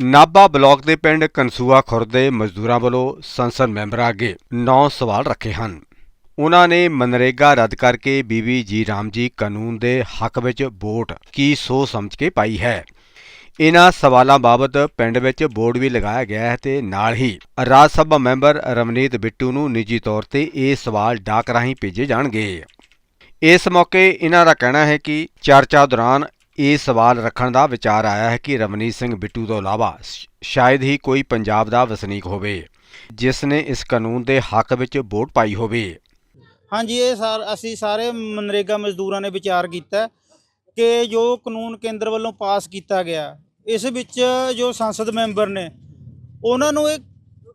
Nabha block ਦੇ ਪਿੰਡ ਕਨਸੂਆ ਖੁਰਦ ਦੇ ਮਜ਼ਦੂਰਾਂ ਵੱਲੋਂ ਸੰਸਦ ਮੈਂਬਰਾਂ ਅੱਗੇ 9 ਸਵਾਲ ਰੱਖੇ ਹਨ। ਉਹਨਾਂ ਨੇ ਮਨਰੇਗਾ ਰੱਦ ਕਰਕੇ ਬੀਬੀ ਜੀ ਰਾਮ ਜੀ ਕਾਨੂੰਨ ਦੇ ਹੱਕ ਵਿੱਚ ਵੋਟ ਕੀ ਸੋ ਸਮਝ ਕੇ ਪਾਈ ਹੈ। ਇਹਨਾਂ ਸਵਾਲਾਂ ਬਾਬਤ ਪਿੰਡ ਵਿੱਚ ਬੋਰਡ ਵੀ ਲਗਾਇਆ ਗਿਆ ਹੈ ਤੇ ਨਾਲ ਹੀ ਰਾਜ ਸਭਾ ਮੈਂਬਰ ਰਮਨੀਤ ਬਿੱਟੂ ਨੂੰ ਨਿੱਜੀ ਤੌਰ ਤੇ ਇਹ ਸਵਾਲ ਡਾਕ ਰਾਹੀਂ ਭੇਜੇ ਜਾਣਗੇ। ਇਸ ਮੌਕੇ ਇਹਨਾਂ ਦਾ ਕਹਿਣਾ ਹੈ ਕਿ ਚਰਚਾ ਦੌਰਾਨ ਇਹ ਸਵਾਲ ਰੱਖਣ ਦਾ ਵਿਚਾਰ ਆਇਆ ਹੈ ਕਿ ਰਮਨੀਤ ਸਿੰਘ ਬਿੱਟੂ ਤੋਂ ਇਲਾਵਾ ਸ਼- ਸ਼ਾਇਦ ਹੀ ਕੋਈ ਪੰਜਾਬ ਦਾ ਵਸਨੀਕ ਹੋਵੇ, ਜਿਸ ਨੇ ਇਸ ਕਾਨੂੰਨ ਦੇ ਹੱਕ ਵਿੱਚ ਵੋਟ ਪਾਈ ਹੋਵੇ। ਹਾਂਜੀ, ਇਹ ਸਾਰ, ਅਸੀਂ ਸਾਰੇ ਮਨਰੇਗਾ ਮਜ਼ਦੂਰਾਂ ਨੇ ਵਿਚਾਰ ਕੀਤਾ ਕਿ ਜੋ ਕਾਨੂੰਨ ਕੇਂਦਰ ਵੱਲੋਂ ਪਾਸ ਕੀਤਾ ਗਿਆ, ਇਸ ਵਿੱਚ ਜੋ ਸੰਸਦ ਮੈਂਬਰ ਨੇ, ਉਹਨਾਂ ਨੂੰ ਇਹ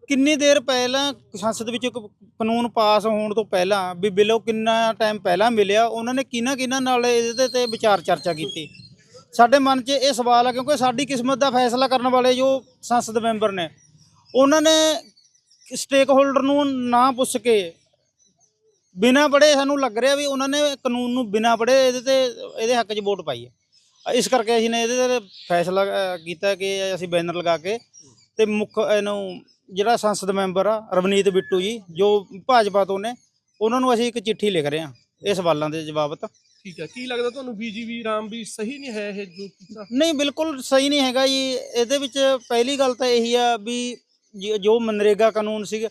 ਕਿੰਨੀ ਦੇਰ ਪਹਿਲਾਂ ਸੰਸਦ ਵਿੱਚ ਕਾਨੂੰਨ ਪਾਸ ਹੋਣ ਤੋਂ ਪਹਿਲਾਂ ਵੀ ਬਿੱਲੋਂ ਕਿੰਨਾ ਟਾਈਮ ਪਹਿਲਾਂ ਮਿਲਿਆ, ਉਹਨਾਂ ਨੇ ਕਿਹਨਾਂ ਕਿਹਨਾਂ ਨਾਲ ਇਹਦੇ ਤੇ ਵਿਚਾਰ ਚਰਚਾ ਕੀਤੀ? ਸਾਡੇ ਮਨ 'ਚ ਇਹ ਸਵਾਲ ਆ ਕਿਉਂਕਿ ਸਾਡੀ ਕਿਸਮਤ ਦਾ ਫੈਸਲਾ ਕਰਨ ਵਾਲੇ ਜੋ ਸੰਸਦ ਮੈਂਬਰ ਨੇ, ਉਹਨਾਂ ਨੇ ਸਟੇਕ ਹੋਲਡਰ ਨੂੰ ਨਾ ਪੁੱਛ ਕੇ ਬਿਨਾ ਪੜ੍ਹੇ ਸਾਨੂੰ ਲੱਗ ਰਿਹਾ ਵੀ ਉਹਨਾਂ ਨੇ ਕਾਨੂੰਨ ਨੂੰ ਬਿਨਾ ਪੜ੍ਹੇ ਇਹਦੇ ਤੇ, ਇਹਦੇ ਹੱਕ 'ਚ ਵੋਟ ਪਾਈ ਹੈ। ਇਸ ਕਰਕੇ ਅਸੀਂ ਨੇ ਇਹਦੇ ਤੇ ਫੈਸਲਾ ਕੀਤਾ ਕਿ ਅਸੀਂ ਬੈਨਰ ਲਗਾ ਕੇ ਤੇ ਮੁੱਖ ਇਹਨੂੰ ਜਿਹੜਾ ਸੰਸਦ ਮੈਂਬਰ ਆ, ਰਵਨੀਤ ਬਿੱਟੂ ਜੀ, ਜੋ ਭਾਜਪਾ ਤੋਂ ਨੇ, ਉਹਨਾਂ ਨੂੰ ਅਸੀਂ ਇੱਕ ਚਿੱਠੀ ਲਿਖ ਰਹੇ ਹਾਂ, ਇਹ ਸਵਾਲਾਂ ਦੇ ਜਵਾਬ ਤਾਂ। ਠੀਕ ਹੈ ਕੀ ਲੱਗਦਾ ਤੁਹਾਨੂੰ ਬੀਜੀਵੀ ਰਾਮ ਵੀ ਸਹੀ ਨਹੀਂ ਹੈ ਇਹ ਜੋ ਕੀਤਾ? ਨਹੀਂ ਬਿਲਕੁਲ ਸਹੀ ਨਹੀਂ ਹੈਗਾ ਜੀ। ਇਹਦੇ ਵਿੱਚ ਪਹਿਲੀ ਗੱਲ ਤਾਂ ਇਹੀ ਆ ਵੀ ਜ- ਜੋ ਮਨਰੇਗਾ ਕਾਨੂੰਨ ਸੀਗਾ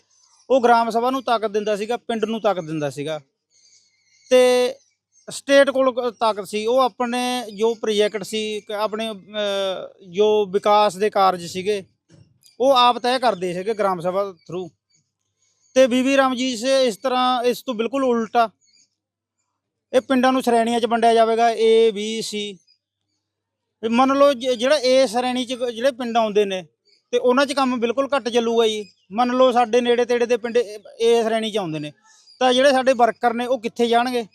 ਉਹ ਗ੍ਰਾਮ ਸਭਾ ਨੂੰ ਤਾਕਤ ਦਿੰਦਾ ਸੀਗਾ ਪਿੰਡ ਨੂੰ ਤਾਕਤ ਦਿੰਦਾ ਸੀਗਾ। ਤੇ ਸਟੇਟ ਕੋਲ ਕ- ਤਾਕਤ ਸੀ। ਉਹ ਆਪਣੇ ਜੋ ਪ੍ਰੋਜੈਕਟ ਸੀ ਕ- ਆਪਣੇ ਅਹ, ਜੋ ਵਿਕਾਸ ਦੇ ਕਾਰਜ ਸੀਗੇ ਉਹ ਆਪ ਤੈਅ ਕਰਦੇ ਸੀਗੇ ਗ੍ਰਾਮ ਸਭਾ ਥਰੂ। ਤੇ ਬੀਬੀ ਰਾਮ ਜੀ ਸੇ ਇਸ ਤਰ੍ਹਾਂ ਇਸ ਤੋਂ ਬਿਲਕੁਲ ਉਲਟਾ ਇਹ ਪਿੰਡਾਂ ਨੂੰ ਸ਼੍ਰੇਣੀਆਂ 'ਚ ਵੰਡਿਆ ਜਾਵੇਗਾ ਏ ਬੀ ਸੀ ਮੰਨ ਲਓ ਜਿਹੜਾ ਏ ਸ਼੍ਰੇਣੀ ਚ ਜਿਹੜੇ ਪਿੰਡ ਆਉਂਦੇ ਨੇ ਤੇ ਉਹਨਾਂ 'ਚ ਕੰਮ ਬਿਲਕੁਲ ਘੱਟ ਚੱਲੂਗਾ ਜੀ। ਮੰਨ ਲਓ ਸਾਡੇ ਨੇੜੇ ਤੇੜੇ ਦੇ ਪਿੰਡ ਏ ਸ਼੍ਰੇਣੀ 'ਚ ਆਉਂਦੇ ਨੇ ਤਾਂ ਜਿਹੜੇ ਸਾਡੇ ਵਰਕਰ ਨੇ ਉਹ ਕਿੱਥੇ ਜਾਣਗੇ?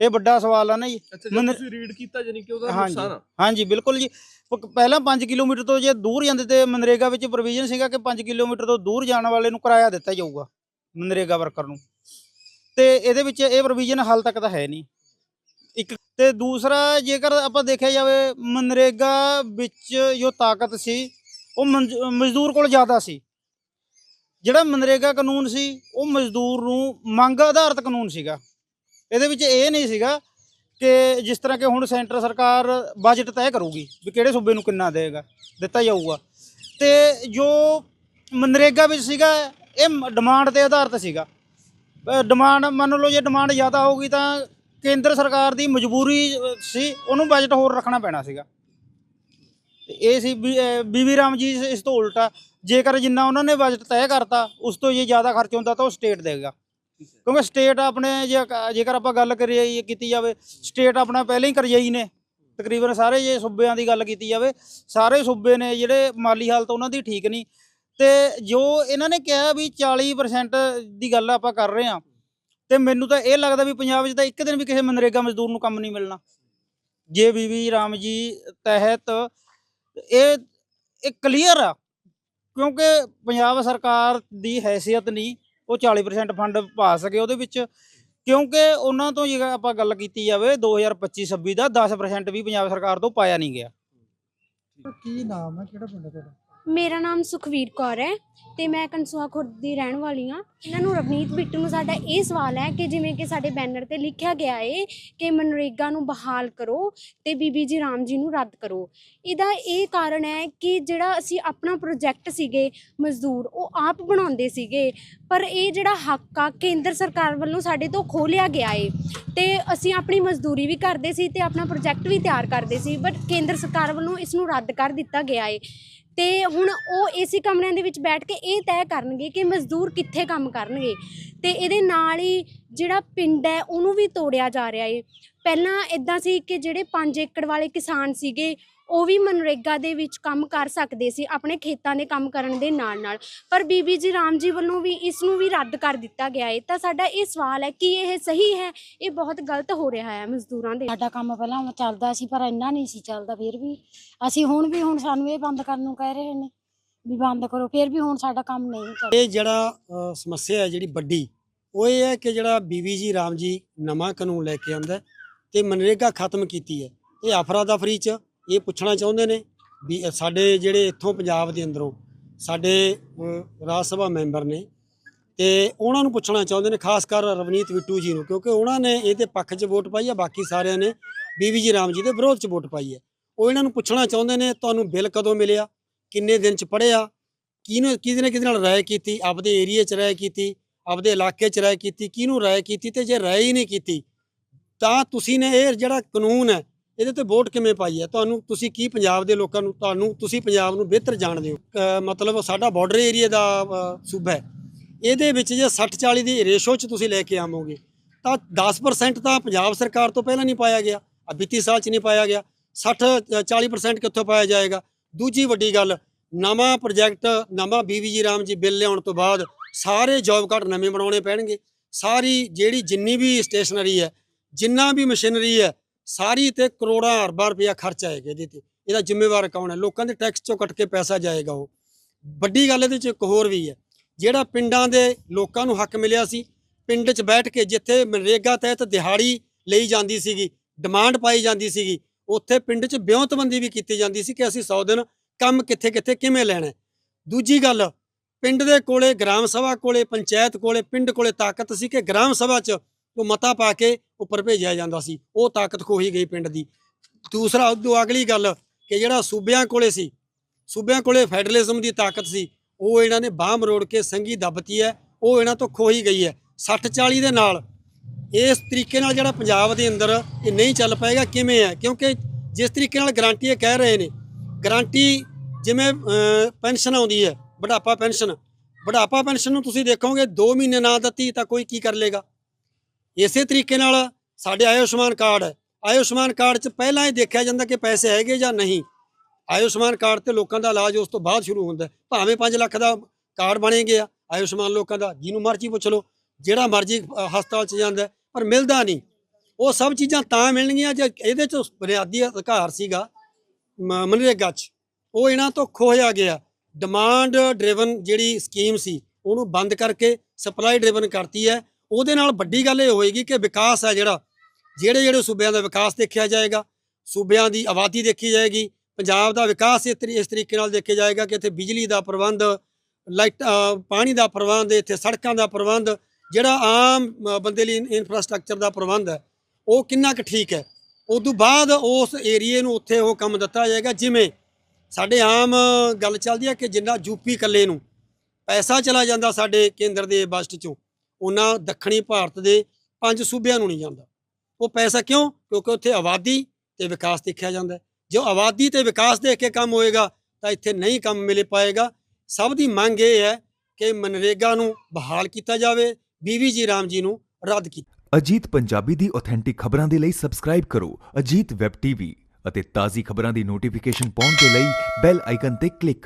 ਇਹ ਵੱਡਾ ਸਵਾਲ ਆ ਨਾ ਜੀ। ਤੁਸੀਂ ਰੀਡ ਕੀਤਾ ਜਾਨੀ ਕਿ ਉਹਦਾ ਹਾਂਜੀ। ਨੁਕਸਾਨ ਆ? ਹਾਂਜੀ ਬਿਲਕੁਲ ਜੀ। ਪਹਿਲਾਂ 5 ਕਿਲੋਮੀਟਰ ਤੋਂ ਜੇ ਦੂਰ ਜਾਂਦੇ ਤੇ ਮਨਰੇਗਾ ਵਿੱਚ ਪ੍ਰੋਵੀਜ਼ਨ ਸੀਗਾ ਕਿ 5 ਕਿਲੋਮੀਟਰ ਤੋਂ ਦੂਰ ਜਾਣ ਵਾਲੇ ਨੂੰ ਕਿਰਾਇਆ ਦਿੱਤਾ ਜਾਊਗਾ ਮਨਰੇਗਾ ਵਰਕਰ ਨੂੰ। ਤੇ ਇਹਦੇ ਵਿੱਚ ਇਹ ਪ੍ਰੋਵੀਜ਼ਨ ਹਾਲ ਤੱਕ ਤਾਂ ਹੈ ਨਹੀਂ। ਇੱਕ ਤੇ ਦੂਸਰਾ, ਜੇਕਰ ਆਪਾਂ ਦੇਖਿਆ ਜਾਵੇ, ਮਨਰੇਗਾ ਵਿੱਚ ਜੋ ਤਾਕਤ ਸੀ, ਉਹ ਮੰਜ- ਮਜ਼ਦੂਰ ਕੋਲ ਜ਼ਿਆਦਾ ਸੀ। ਜਿਹੜਾ ਮਨਰੇਗਾ ਕਾਨੂੰਨ ਸੀ, ਉਹ ਮਜ਼ਦੂਰ ਨੂੰ ਮੰਗ ਆਧਾਰਿਤ ਕਾਨੂੰਨ ਸੀਗਾ। ਇਹਦੇ ਵਿੱਚ ਇਹ ਨਹੀਂ ਸੀਗਾ ਕਿ ਜਿਸ ਤਰ੍ਹਾਂ ਕਿ ਹੁਣ ਸੈਂਟਰ ਸਰਕਾਰ ਬਜਟ ਤੈਅ ਕਰੂਗੀ ਵੀ ਕਿਹੜੇ ਸੂਬੇ ਨੂੰ ਕਿੰਨਾ ਦੇਗਾ ਦਿੱਤਾ ਜਾਊਗਾ। ਤੇ ਜੋ ਮਨਰੇਗਾ ਵਿੱਚ ਸੀਗਾ, ਇਹ ਡਿਮਾਂਡ ਤੇ ਆਧਾਰਿਤ ਸੀਗਾ। ਡਿਮਾਂਡ ਮੰਨ ਲਓ ਜੇ ਡਿਮਾਂਡ ਜ਼ਿਆਦਾ ਹੋਊਗੀ ਤਾਂ ਕੇਂਦਰ ਸਰਕਾਰ ਦੀ ਮਜਬੂਰੀ ਸੀ ਉਹਨੂੰ ਬਜਟ ਹੋਰ ਰੱਖਣਾ ਪੈਣਾ ਸੀਗਾ। ਇਹ ਸੀ ਵੀ, ਅ, ਬੀਵੀ ਰਾਮ ਜੀ ਇਸ- ਤੋਂ ਉਲਟਾ ਜੇਕਰ ਜਿੰਨਾ ਉਹਨਾਂ ਨੇ ਬਜਟ ਤੈਅ ਕਰਤਾ ਉਸ ਤੋਂ ਜੇ ਜ਼ਿਆਦਾ ਖਰਚ ਹੁੰਦਾ ਤਾਂ ਉਹ ਸਟੇਟ ਦੇਗਾ। ਕਿਉਂਕਿ ਸਟੇਟ ਆਪਣੇ ਜੇ ਜੇਕਰ ਆਪਾਂ ਗੱਲ ਕਰੀਏ ਕੀਤੀ ਜਾਵੇ ਸਟੇਟ ਆਪਣਾ ਪਹਿਲਾਂ ਹੀ ਕਰਜ਼ਾਈ ਨੇ। ਤਕਰੀਬਨ ਸਾਰੇ ਜੇ ਸੂਬਿਆਂ ਦੀ ਗੱਲ ਕੀਤੀ ਜਾਵੇ ਸਾਰੇ ਸੂਬੇ ਨੇ ਜਿਹੜੇ ਮਾਲੀ ਹਾਲਤ ਉਹਨਾਂ ਦੀ ਠੀਕ ਨਹੀਂ ਤੇ ਜੋ ਇਹਨਾਂ ਨੇ ਕਿਹਾ ਵੀ 40% ਦੀ ਗੱਲ ਆਪਾਂ ਕਰ ਰਹੇ ਹਾਂ, ਤੇ ਮੈਨੂੰ ਤਾਂ ਇਹ ਲੱਗਦਾ ਵੀ ਪੰਜਾਬ 'ਚ ਤਾਂ ਇੱਕ ਦਿਨ ਵੀ ਕਿਸੇ ਮਨਰੇਗਾ ਮਜ਼ਦੂਰ ਨੂੰ ਕੰਮ ਨਹੀਂ ਮਿਲਣਾ। ਜੇ ਬੀਬੀ ਰਾਮ ਜੀ ਤਹਿਤ ਇਹ ਇਹ ਕਲੀਅਰ ਆ, ਕਿਉਂਕਿ ਪੰਜਾਬ ਸਰਕਾਰ ਦੀ ਹੈਸੀਅਤ ਨਹੀਂ, ਉਹ 40% ਫੰਡ ਪਾ ਸਕੇ ਉਹਦੇ ਵਿੱਚ, ਕਿਉਂਕਿ ਉਹਨਾਂ ਤੋਂ ਜੇ ਆਪਾਂ ਗੱਲ ਕੀਤੀ ਜਾਵੇ 2025-26 ਦਾ 10% ਵੀ ਪੰਜਾਬ ਸਰਕਾਰ ਤੋਂ ਪਾਇਆ ਨਹੀਂ ਗਿਆ। ਕੀ ਨਾਮ ਹੈ? ਕਿਹੜਾ ਪਿੰਡ ਤੁਹਾਡਾ? ਮੇਰਾ ਨਾਮ ਸੁਖਵੀਰ ਕੌਰ ਹੈ ਤੇ ਮੈਂ ਕਨਸੂਆ ਖੁਰਦ ਦੀ ਰਹਿਣ ਵਾਲੀ ਹਾਂ। ਇਹਨਾਂ ਨੂੰ ਰਵਨੀਤ ਬਿੱਟੂ ਨੂੰ ਸਾਡਾ ਇਹ ਸਵਾਲ ਹੈ ਕਿ ਜਿਵੇਂ ਕਿ ਸਾਡੇ ਬੈਨਰ ਤੇ ਲਿਖਿਆ ਗਿਆ ਏ ਕਿ ਮਨਰੇਗਾ ਨੂੰ ਬਹਾਲ ਕਰੋ ਤੇ ਬੀਬੀ ਜੀ ਰਾਮ ਜੀ ਨੂੰ ਰੱਦ ਕਰੋ। ਇਹਦਾ ਇਹ ਕਾਰਨ ਹੈ ਕਿ ਜਿਹੜਾ ਅਸੀਂ ਆਪਣਾ ਪ੍ਰੋਜੈਕਟ ਸੀਗੇ, ਮਜ਼ਦੂਰ, ਉਹ ਆਪ ਬਣਾਉਂਦੇ ਸੀਗੇ, ਪਰ ਇਹ ਜਿਹੜਾ ਹੱਕ ਆ ਕੇਂਦਰ ਸਰਕਾਰ ਵੱਲੋਂ ਸਾਡੇ ਤੋਂ ਖੋਹ ਲਿਆ ਗਿਆ ਏ ਤੇ ਅਸੀਂ ਆਪਣੀ ਮਜ਼ਦੂਰੀ ਵੀ ਕਰਦੇ ਸੀ ਤੇ ਆਪਣਾ ਪ੍ਰੋਜੈਕਟ ਵੀ ਤਿਆਰ ਕਰਦੇ ਸੀ ਬਟ ਕੇਂਦਰ ਸਰਕਾਰ ਵੱਲੋਂ ਇਸ ਨੂੰ ਰੱਦ ਕਰ ਦਿੱਤਾ ਗਿਆ ਏ। ਤੇ ਹੁਣ ਉਹ ਏਸੀ ਕਮਰਿਆਂ ਦੇ ਵਿੱਚ ਬੈਠ ਕੇ ਇਹ ਤੈਅ ਕਰਨਗੇ ਕਿ ਮਜ਼ਦੂਰ ਕਿੱਥੇ ਕੰਮ ਕਰਨਗੇ। ਤੇ ਇਹਦੇ ਨਾਲ ਹੀ ਜਿਹੜਾ ਪਿੰਡ ਹੈ, ਉਹਨੂੰ ਵੀ ਤੋੜਿਆ ਜਾ ਰਿਹਾ ਏ। ਪਹਿਲਾਂ ਇਦਾਂ ਸੀ ਕਿ ਜਿਹੜੇ 5 ਏਕੜ ਵਾਲੇ ਕਿਸਾਨ ਸੀਗੇ ਉਹ ਵੀ ਮਨਰੇਗਾ ਦੇ ਵਿੱਚ ਕੰਮ ਕਰ ਸਕਦੇ ਸੀ ਆਪਣੇ ਖੇਤਾਂ ਦੇ ਕੰਮ ਕਰਨ ਦੇ ਨਾਲ ਨਾਲ। ਪਰ ਬੀਬੀ ਜੀ ਰਾਮ ਜੀ ਵੱਲੋਂ ਵੀ ਇਸ ਨੂੰ ਵੀ ਰੱਦ ਕਰ ਦਿੱਤਾ ਗਿਆ ਏ। ਤਾਂ ਸਾਡਾ ਇਹ ਸਵਾਲ ਹੈ ਕਿ ਇਹ ਸਹੀ ਹੈ? ਇਹ ਬਹੁਤ ਗਲਤ ਹੋ ਰਿਹਾ ਹੈ ਮਜ਼ਦੂਰਾਂ ਦੇ। ਸਾਡਾ ਕੰਮ ਪਹਿਲਾਂ ਚੱਲਦਾ ਸੀ ਪਰ ਇੰਨਾ ਨਹੀਂ ਸੀ ਚੱਲਦਾ ਫਿਰ ਵੀ ਅਸੀਂ ਹੁਣ ਵੀ ਹੁਣ ਸਾਨੂੰ ਇਹ ਬੰਦ ਕਰਨ ਨੂੰ ਕਹਿ ਰਹੇ ਨੇ ਵੀ ਬੰਦ ਕਰੋ ਫਿਰ ਵੀ ਹੁਣ ਸਾਡਾ ਕੰਮ ਨਹੀਂ ਚੱਲਦਾ। ਇਹ ਜਿਹੜਾ ਸਮੱਸਿਆ ਹੈ ਜਿਹੜੀ ਵੱਡੀ ਉਹ ਇਹ ਹੈ ਕਿ ਜਿਹੜਾ ਬੀਬੀ ਜੀ ਰਾਮ ਜੀ ਨਵਾਂ ਕਾਨੂੰਨ ਲੈ ਕੇ ਆਂਦਾ ਤੇ ਮਨਰੇਗਾ ਖਤਮ ਕੀਤੀ ਹੈ। ਇਹ ਅਫਰਾ ਦਫਰੀ ਚ ਇਹ ਪੁੱਛਣਾ ਚਾਹੁੰਦੇ ਨੇ ਵੀ ਸਾਡੇ ਜਿਹੜੇ ਇੱਥੋਂ ਪੰਜਾਬ ਦੇ ਅੰਦਰੋਂ ਸਾਡੇ ਰਾਜ ਸਭਾ ਮੈਂਬਰ ਨੇ ਤੇ ਉਹਨਾਂ ਨੂੰ ਪੁੱਛਣਾ ਚਾਹੁੰਦੇ ਨੇ ਖਾਸ ਕਰ ਰਵਨੀਤ ਬਿੱਟੂ ਜੀ ਨੂੰ, ਕਿਉਂਕਿ ਉਹਨਾਂ ਨੇ ਇਹਦੇ ਪੱਖ 'ਚ ਵੋਟ ਪਾਈ ਹੈ ਬਾਕੀ ਸਾਰਿਆਂ ਨੇ ਬੀਵੀ ਜੀ ਰਾਮ ਜੀ ਦੇ ਵਿਰੋਧ 'ਚ ਵੋਟ ਪਾਈ ਹੈ। ਉਹ ਇਹਨਾਂ ਨੂੰ ਪੁੱਛਣਾ ਚਾਹੁੰਦੇ ਨੇ ਤੁਹਾਨੂੰ ਬਿੱਲ ਕਦੋਂ ਮਿਲਿਆ, ਕਿੰਨੇ ਦਿਨ 'ਚ ਪੜਿਆ ਕਿਹਨੂੰ, ਕਿਹਦੇ ਨੇ ਕਿਹਦੇ ਨਾਲ ਰਾਏ ਕੀਤੀ, ਆਪਦੇ ਏਰੀਏ 'ਚ ਰਾਏ ਕੀਤੀ, ਆਪਦੇ ਇਲਾਕੇ 'ਚ ਰਾਏ ਕੀਤੀ, ਕਿਹਨੂੰ ਰਾਏ ਕੀਤੀ ਤੇ ਜੇ ਰਾਏ ਹੀ ਨਹੀਂ ਕੀਤੀ, ਤਾਂ ਤੁਸੀਂ ਨੇ ਇਹ ਜਿਹੜਾ ਕਾਨੂੰਨ ਹੈ ਇਹਦੇ ਤੇ ਵੋਟ ਕਿਵੇਂ ਪਾਈ ਹੈ? ਤੁਹਾਨੂੰ ਤੁਸੀਂ ਕੀ ਪੰਜਾਬ ਦੇ ਲੋਕਾਂ ਨੂੰ ਤੁਹਾਨੂੰ ਤੁਸੀਂ ਪੰਜਾਬ ਨੂੰ ਬਿਹਤਰ ਜਾਣਦੇ ਹੋ? ਅ, ਮਤਲਬ ਸਾਡਾ ਬਾਰਡਰ ਏਰੀਆ ਦਾ ਸੂਬਾ ਹੈ। ਇਹਦੇ ਵਿੱਚ ਜੇ 60 40 ਦੀ ਰੇਸ਼ੋ 'ਚ ਤੁਸੀਂ ਲੈ ਕੇ ਆਵੋਗੇ ਤਾਂ 10% ਤਾਂ ਪੰਜਾਬ ਸਰਕਾਰ ਤੋਂ ਪਹਿਲਾਂ ਨਹੀਂ ਪਾਇਆ ਗਿਆ ਆ ਵਿੱਤੀ ਸਾਲ 'ਚ ਨਹੀਂ ਪਾਇਆ ਗਿਆ। 60 ਅ, 40% ਕਿੱਥੋਂ ਪਾਇਆ ਜਾਏਗਾ? ਦੂਜੀ ਵੱਡੀ ਗੱਲ ਨਵਾਂ ਪ੍ਰੋਜੈਕਟ ਨਵਾਂ ਬੀਵੀਜੀ ਰਾਮ ਜੀ ਬਿੱਲ ਲਿਆਉਣ ਤੋਂ ਬਾਅਦ ਸਾਰੇ ਜੌਬ ਕਾਰਡ ਨਵੇਂ ਬਣਾਉਣੇ ਪੈਣਗੇ। ਸਾਰੀ ਜਿਹੜੀ ਜਿੰਨੀ ਵੀ ਸਟੇਸ਼ਨਰੀ ਹੈ ਜਿੰਨਾ ਵੀ ਮਸ਼ੀਨਰੀ ਹੈ ਸਾਰੀ ਤੇ ਕਰੋੜਾਂ ਅਰਬਾਂ ਰੁਪਇਆ ਖਰਚ ਆਏਗਾ ਇਹਦੇ ਤੇ। ਇਹਦਾ ਜ਼ਿੰਮੇਵਾਰ ਕੌਣ ਹੈ? ਲੋਕਾਂ ਦੇ ਟੈਕਸ ਚੋਂ ਕੱਟ ਕੇ ਪੈਸਾ ਜਾਏਗਾ ਉਹ। ਵੱਡੀ ਗੱਲ ਇਹਦੇ ਚ ਇੱਕ ਹੋਰ ਵੀ ਹੈ। ਜਿਹੜਾ ਪਿੰਡਾਂ ਦੇ ਲੋਕਾਂ ਨੂੰ ਹੱਕ ਮਿਲਿਆ ਸੀ, ਪਿੰਡ 'ਚ ਬੈਠ ਕੇ ਜਿੱਥੇ ਮਨਰੇਗਾ ਤਹਿਤ ਦਿਹਾੜੀ ਲਈ ਜਾਂਦੀ ਸੀਗੀ, ਡਿਮਾਂਡ ਪਾਈ ਜਾਂਦੀ ਸੀਗੀ, ਉੱਥੇ ਪਿੰਡ 'ਚ ਵਿਉਂਤਬੰਦੀ ਵੀ ਕੀਤੀ ਜਾਂਦੀ ਸੀ ਕਿ ਅਸੀਂ 100 ਦਿਨ ਕੰਮ ਕਿੱਥੇ ਕਿੱਥੇ ਕਿਵੇਂ ਲੈਣਾ ਦੂਜੀ ਗੱਲ, ਪਿੰਡ ਦੇ ਕੋਲੇ, ਗ੍ਰਾਮ ਸਭਾ ਕੋਲੇ, ਪੰਚਾਇਤ ਕੋਲੇ, ਪਿੰਡ ਕੋਲੇ ਤਾਕਤ ਸੀ ਕਿ ਗ੍ਰਾਮ ਸਭਾ 'ਚ ਉਹ ਮਤਾ ਪਾ ਕੇ ਉੱਪਰ ਭੇਜਿਆ ਜਾਂਦਾ ਸੀ। ਉਹ ਤਾਕਤ ਖੋਹੀ ਗਈ ਪਿੰਡ ਦੀ। ਦੂਸਰਾ ਉਦੋਂ ਅਗਲੀ ਗੱਲ ਕਿ ਜਿਹੜਾ ਸੂਬਿਆਂ ਕੋਲੇ ਸੀ, ਸੂਬਿਆਂ ਕੋਲੇ ਫੈਡਰਲਿਜ਼ਮ ਦੀ ਤਾਕਤ ਸੀ, ਉਹ ਇਹਨਾਂ ਨੇ ਬਾਹ ਮਰੋੜ ਕੇ ਸੰਗੀ ਦੱਬਤੀ ਹੈ, ਉਹ ਇਹਨਾਂ ਤੋਂ ਖੋਹੀ ਗਈ ਹੈ। 60 40 ਦੇ ਨਾਲ ਇਸ ਤਰੀਕੇ ਨਾਲ ਜਿਹੜਾ ਪੰਜਾਬ ਦੇ ਅੰਦਰ ਇਹ ਨਹੀਂ ਚੱਲ ਪਾਏਗਾ, ਕਿਵੇਂ ਹੈ? ਕਿਉਂਕਿ ਜਿਸ ਤਰੀਕੇ ਨਾਲ ਗਾਰੰਟੀ ਇਹ ਕਹਿ ਰਹੇ ਨੇ, ਗਾਰੰਟੀ ਜਿਵੇਂ ਪੈਨਸ਼ਨ ਆਉਂਦੀ ਹੈ, ਬੁਢਾਪਾ ਪੈਨਸ਼ਨ ਬੁਢਾਪਾ ਪੈਨਸ਼ਨ ਨੂੰ ਤੁਸੀਂ ਦੇਖੋਗੇ 2 ਮਹੀਨੇ ਨਾ ਦਿੱਤੀ ਤਾਂ ਕੋਈ ਕੀ ਕਰ ਲੇਗਾ ਇਸੇ ਤਰੀਕੇ ਨਾਲ ਸਾਡੇ ਆਯੁਸ਼ਮਾਨ ਕਾਰਡ ਹੈ ਆਯੁਸ਼ਮਾਨ ਕਾਰਡ 'ਚ ਪਹਿਲਾਂ ਹੀ ਦੇਖਿਆ ਜਾਂਦਾ ਕਿ ਪੈਸੇ ਹੈਗੇ ਜਾਂ ਨਹੀਂ। ਆਯੁਸ਼ਮਾਨ ਕਾਰਡ ਤੇ ਲੋਕਾਂ ਦਾ ਇਲਾਜ ਉਸ ਤੋਂ ਬਾਅਦ ਸ਼ੁਰੂ ਹੁੰਦਾ ਭਾਵੇਂ 5 ਲੱਖ ਦਾ ਕਾਰਡ ਬਣੇ ਗਿਆ, ਆਯੁਸ਼ਮਾਨ ਲੋਕਾਂ ਦਾ, ਜਿਹਨੂੰ ਮਰਜ਼ੀ ਪੁੱਛ ਲਓ, ਜਿਹੜਾ ਮਰਜ਼ੀ ਹਸਪਤਾਲ 'ਚ ਜਾਂਦਾ ਪਰ ਮਿਲਦਾ ਨਹੀਂ। ਉਹ ਸਭ ਚੀਜ਼ਾਂ ਤਾਂ ਮਿਲਣਗੀਆਂ ਜੇ ਇਹਦੇ 'ਚ ਬੁਨਿਆਦੀ ਅਧਿਕਾਰ ਸੀਗਾ, ਮ- ਮਨਰੇਗਾ 'ਚ। ਉਹ ਇਹਨਾਂ ਤੋਂ ਖੋਹਿਆ ਗਿਆ। ਡਿਮਾਂਡ ਡਰਿਵਨ ਜਿਹੜੀ ਸਕੀਮ ਸੀ, ਉਹਨੂੰ ਬੰਦ ਕਰਕੇ ਸਪਲਾਈ ਡਰਿਵਨ ਕਰਤੀ ਹੈ। ਉਹਦੇ ਨਾਲ ਵੱਡੀ ਗੱਲ ਇਹ ਹੋਏਗੀ ਕਿ ਵਿਕਾਸ ਹੈ ਜਿਹੜਾ, ਜਿਹੜੇ ਜਿਹੜੇ ਸੂਬਿਆਂ ਦਾ ਵਿਕਾਸ ਦੇਖਿਆ ਜਾਏਗਾ, ਸੂਬਿਆਂ ਦੀ ਆਬਾਦੀ ਦੇਖੀ ਜਾਏਗੀ, ਪੰਜਾਬ ਦਾ ਵਿਕਾਸ ਇਸ ਤਰੀਕੇ ਨਾਲ ਦੇਖਿਆ ਜਾਏਗਾ ਕਿ ਇੱਥੇ ਬਿਜਲੀ ਦਾ ਪ੍ਰਬੰਧ, ਲਾਈਟ ਪਾਣੀ ਦਾ ਪ੍ਰਬੰਧ, ਇੱਥੇ ਸੜਕਾਂ ਦਾ ਪ੍ਰਬੰਧ, ਜਿਹੜਾ ਆਮ ਬੰਦੇ ਲਈ ਇਨਫਰਾਸਟ੍ਰਕਚਰ ਦਾ ਪ੍ਰਬੰਧ ਹੈ, ਉਹ ਕਿੰਨਾ ਕੁ ਠੀਕ ਹੈ। ਉਸ ਤੋਂ ਬਾਅਦ ਉਸ ਏਰੀਏ ਨੂੰ ਉੱਥੇ ਉਹ ਕੰਮ ਦਿੱਤਾ ਜਾਏਗਾ, ਜਿਵੇਂ ਸਾਡੇ ਆਮ ਗੱਲ ਚੱਲਦੀ ਹੈ ਕਿ ਜਿੰਨਾ ਯੂਪੀ ਕੱਲੇ ਨੂੰ ਪੈਸਾ ਚਲਾ ਜਾਂਦਾ ਸਾਡੇ ਕੇਂਦਰ ਦੇ ਬਜਟ ਚੋਂ ਉਹਨਾਂ ਦੱਖਣੀ ਭਾਰਤ ਦੇ ਪੰਜ ਸੂਬਿਆਂ ਨੂੰ ਨਹੀਂ ਜਾਂਦਾ। ਉਹ ਪੈਸਾ ਕਿਉਂ? ਕਿਉਂਕਿ ਉੱਥੇ ਆਬਾਦੀ ਤੇ ਵਿਕਾਸ ਦੇਖਿਆ ਜਾਂਦਾ ਜੋ ਆਬਾਦੀ ਤੇ ਵਿਕਾਸ ਦੇਖ ਕੇ ਕੰਮ ਹੋਏਗਾ, ਤਾਂ ਇੱਥੇ ਨਹੀਂ ਕੰਮ ਮਿਲ ਪਾਏਗਾ। ਸਭ ਦੀ ਮੰਗ ਇਹ ਹੈ ਕਿ ਮਨਰੇਗਾ ਨੂੰ ਬਹਾਲ ਕੀਤਾ ਜਾਵੇ, ਬੀਵੀ ਜੀ ਰਾਮ ਜੀ ਨੂੰ ਰੱਦ ਕੀਤਾ ਅਜੀਤ ਪੰਜਾਬੀ ਦੀ ਆਥੈਂਟਿਕ ਖਬਰਾਂ ਦੇ ਲਈ ਸਬਸਕ੍ਰਾਈਬ ਕਰੋ ਅਜੀਤ ਵੈਬ ਟੀਵੀ ਅਤੇ ਤਾਜ਼ੀ ਖਬਰਾਂ ਦੀ ਨੋਟੀਫਿਕੇਸ਼ਨ ਪਾਉਣ ਦੇ ਲਈ ਬੈਲ ਆਈਕਨ ਤੇ ਕਲਿੱਕ ਕਰੋ।